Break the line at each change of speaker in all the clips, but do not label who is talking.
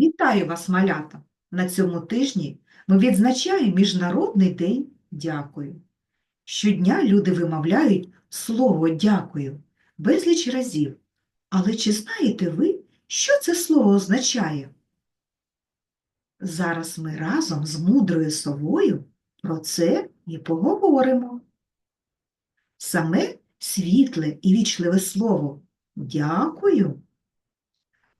Вітаю вас, малята! На цьому тижні ми відзначаємо Міжнародний день дякую. Щодня люди вимовляють слово дякую безліч разів. Але чи знаєте ви, що це слово означає? Зараз ми разом з мудрою совою про це і поговоримо. Саме світле і вічливе слово дякую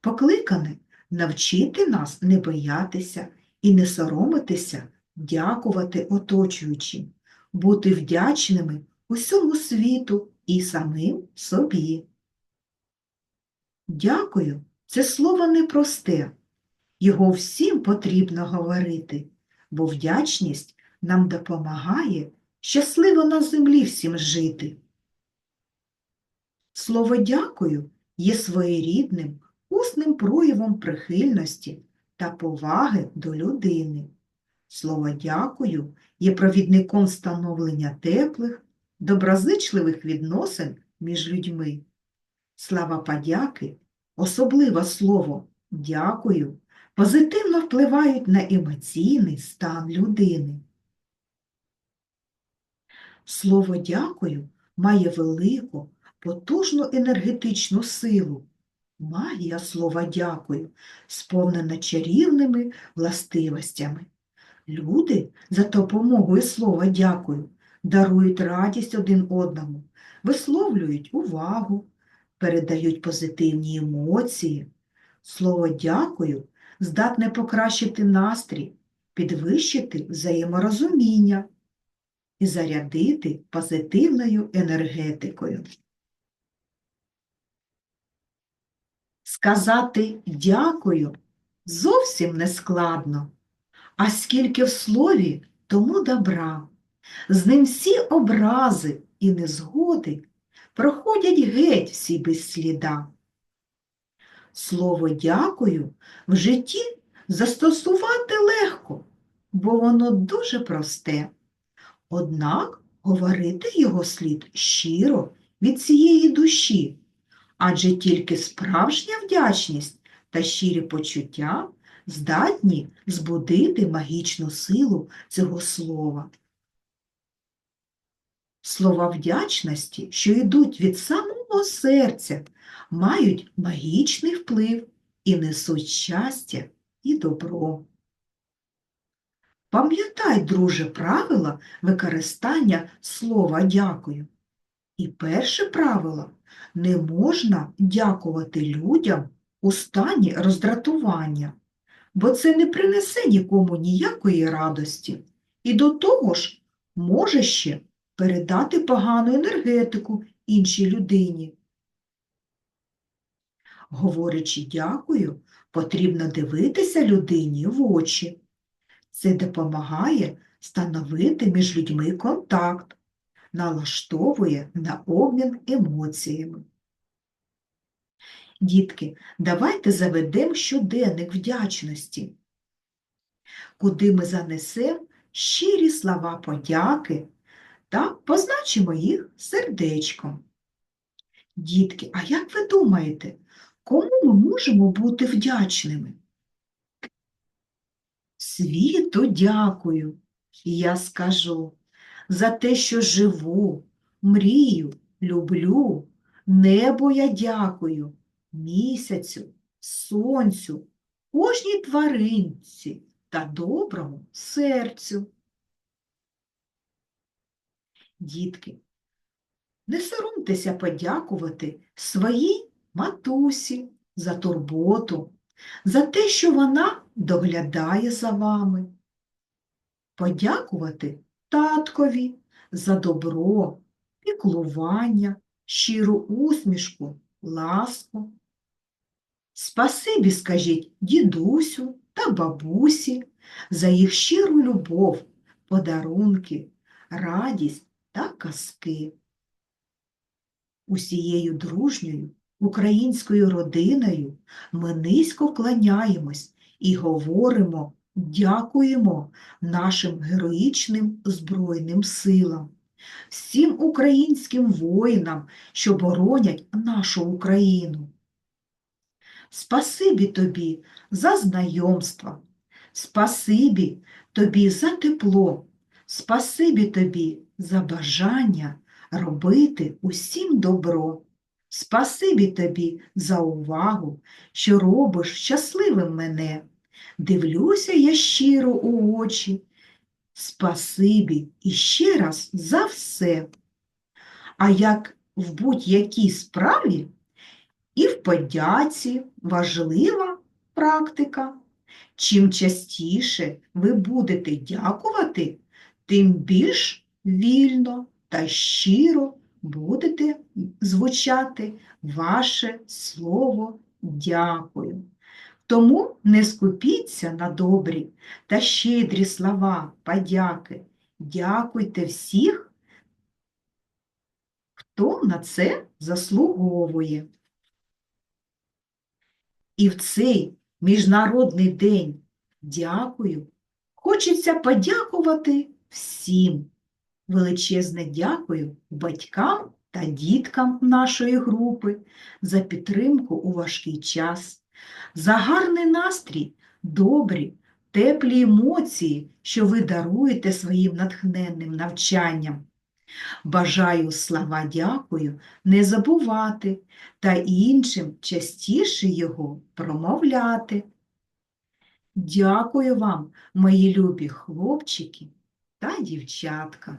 покликане навчити нас не боятися і не соромитися, дякувати оточуючим, бути вдячними усьому світу і самим собі. Дякую це слово непросте. Його всім потрібно говорити, бо вдячність нам допомагає щасливо на землі всім жити. Слово дякую є своєрідним усним проявом прихильності та поваги до людини. Слово дякую є провідником становлення теплих, доброзичливих відносин між людьми. Слава подяки, особливо слово дякую, позитивно впливають на емоційний стан людини. Слово дякую має велику, потужну енергетичну силу. Магія слова дякую сповнена чарівними властивостями. Люди за допомогою слова дякую дарують радість один одному, висловлюють увагу, передають позитивні емоції. Слово дякую здатне покращити настрій, підвищити взаєморозуміння і зарядити позитивною енергетикою. Сказати дякую зовсім не складно, а скільки в слові тому добра. З ним всі образи і незгоди проходять геть всі без сліда. Слово дякую в житті застосувати легко, бо воно дуже просте. Однак говорити його слід щиро від цієї душі адже тільки справжня вдячність та щирі почуття здатні збудити магічну силу цього слова. Слова вдячності, що йдуть від самого серця, мають магічний вплив і несуть щастя і добро. Пам'ятай, друже, правила використання слова дякую. І перше правило не можна дякувати людям у стані роздратування, бо це не принесе нікому ніякої радості. І до того ж може ще передати погану енергетику іншій людині. Говорячи дякую, потрібно дивитися людині в очі. Це допомагає становити між людьми контакт, налаштовує на обмін емоціями. Дітки, давайте заведемо щоденник вдячності, куди ми занесемо щирі слова подяки та позначимо їх сердечком. Дітки, а як ви думаєте, кому ми можемо бути вдячними? Світу дякую, я скажу за те, що живу, мрію, люблю, небу я дякую, місяцю, сонцю, кожній тваринці та доброму серцю. Дітки, не соромтеся подякувати своїй матусі за турботу, за те, що вона доглядає за вами. Подякувати таткові за добро, піклування, щиру усмішку, ласку. Спасибі, скажіть дідусю та бабусі за їх щиру любов, подарунки, радість та казки. Усією дружньою українською родиною ми низько вклоняємось і говоримо Дякуємо нашим героїчним Збройним силам, всім українським воїнам, що боронять нашу Україну. Спасибі тобі за знайомство, спасибі тобі за тепло, спасибі тобі за бажання робити усім добро. Спасибі тобі за увагу, що робиш щасливим мене. Дивлюся я щиро у очі. Спасибі і ще раз за все. А як в будь-якій справі, і в подяці важлива практика. Чим частіше ви будете дякувати, тим більш вільно та щиро будете звучати ваше слово дякую. Тому не скупіться на добрі та щедрі слова подяки. Дякуйте всіх, хто на це заслуговує. І в цей міжнародний день дякую. Хочеться подякувати всім. Величезне дякую батькам та діткам нашої групи за підтримку у важкий час, за гарний настрій, добрі, теплі емоції, що ви даруєте своїм натхненним навчанням. Бажаю слова дякую не забувати та іншим частіше його промовляти. Дякую вам, мої любі хлопчики та дівчатка.